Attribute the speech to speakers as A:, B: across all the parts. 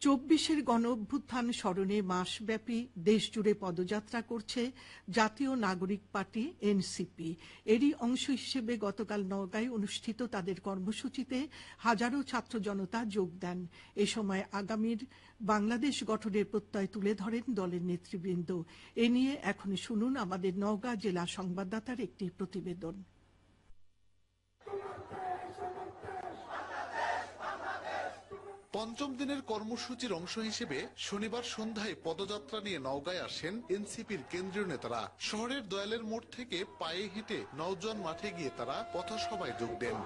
A: চব্বিশের গণ অভ্যুত্থান স্মরণে মাসব্যাপী দেশজুড়ে পদযাত্রা করছে জাতীয় নাগরিক পার্টি, এনসিপি। এরই অংশ হিসেবে গতকাল নওগাঁয় অনুষ্ঠিত তাদের কর্মসূচিতে হাজারো ছাত্র জনতা যোগ দেন। এ সময় আগামীর বাংলাদেশ গঠনের প্রত্যয় তুলে ধরেন দলের নেতৃবৃন্দ। এ নিয়ে এখন শুনুন আমাদের নওগাঁ জেলা সংবাদদাতার একটি প্রতিবেদন।
B: পঞ্চম দিনের কর্মসূচির অংশ হিসেবে শনিবার সন্ধ্যায় পদযাত্রা নিয়ে নওগাঁয় আসেন এনসিপির কেন্দ্রীয় নেতারা। শহরের দয়ালের মোড় থেকে পায়ে হেঁটে নওজোয়ান মাঠে গিয়ে তারা পথসভায় যোগ দেন।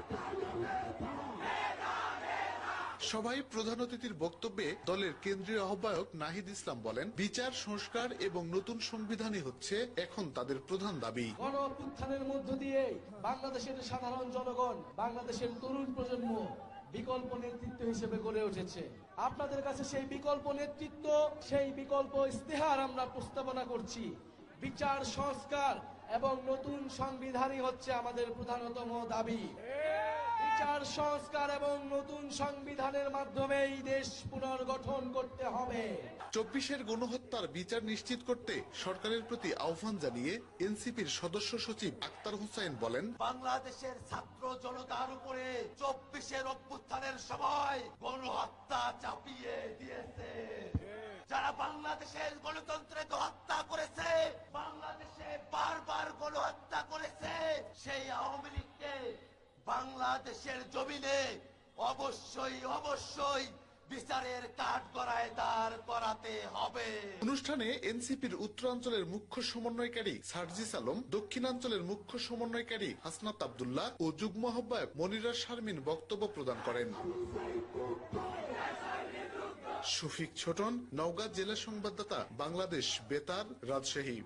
B: সভায় প্রধান অতিথির বক্তব্যে দলের কেন্দ্রীয় আহ্বায়ক নাহিদ ইসলাম বলেন, বিচার, সংস্কার এবং নতুন সংবিধানই হচ্ছে এখন তাদের প্রধান দাবি।
C: গণ মধ্য দিয়ে বাংলাদেশের সাধারণ জনগণ, বাংলাদেশের তরুণ প্রজন্ম বিকল্প নেতৃত্ব হিসেবে গড়ে উঠেছে। আপনাদের কাছে সেই বিকল্প নেতৃত্ব, সেই বিকল্প ইস্তেহার আমরা প্রস্তাবনা করছি। বিচার, সংস্কার এবং নতুন সংবিধানই হচ্ছে আমাদের প্রধানতম দাবি। সংস্কার এবং নতুন সংবিধানের মাধ্যমে এই দেশ পুনর্গঠন করতে হবে।
B: চব্বিশের গণহত্যার বিচার নিশ্চিত করতে সরকারের প্রতি আহ্বান জানিয়ে এনসিপির সদস্য সচিব আক্তার হুসাইন বলেন
D: বাংলাদেশের ছাত্র জনতার উপরে চব্বিশের অভ্যুত্থানের সময় গণহত্যা চাপিয়ে দিয়েছে। যারা বাংলাদেশের গণতন্ত্রকে হত্যা করেছে বাংলাদেশে বারবার গণহত্যা করেছে সেই আওয়ামী বাংলাদেশের জমিনে অবশ্যই অবশ্যই বিচারের কাঠ গড়ায় দাঁড় করাতে হবে।
B: অনুষ্ঠানে এনসিপির উত্তরাঞ্চলের মুখ্য সমন্বয়কারী সার্জিস আলম, দক্ষিণাঞ্চলের মুখ্য সমন্বয়কারী হাসনাত আবদুল্লাহ ও যুগ্ম আহ্বায়ক মনিরা শারমিন বক্তব্য প্রদান করেন। শফিক ছোটন, নওগাঁ জেলা সংবাদদাতা, বাংলাদেশ বেতার, রাজশাহী।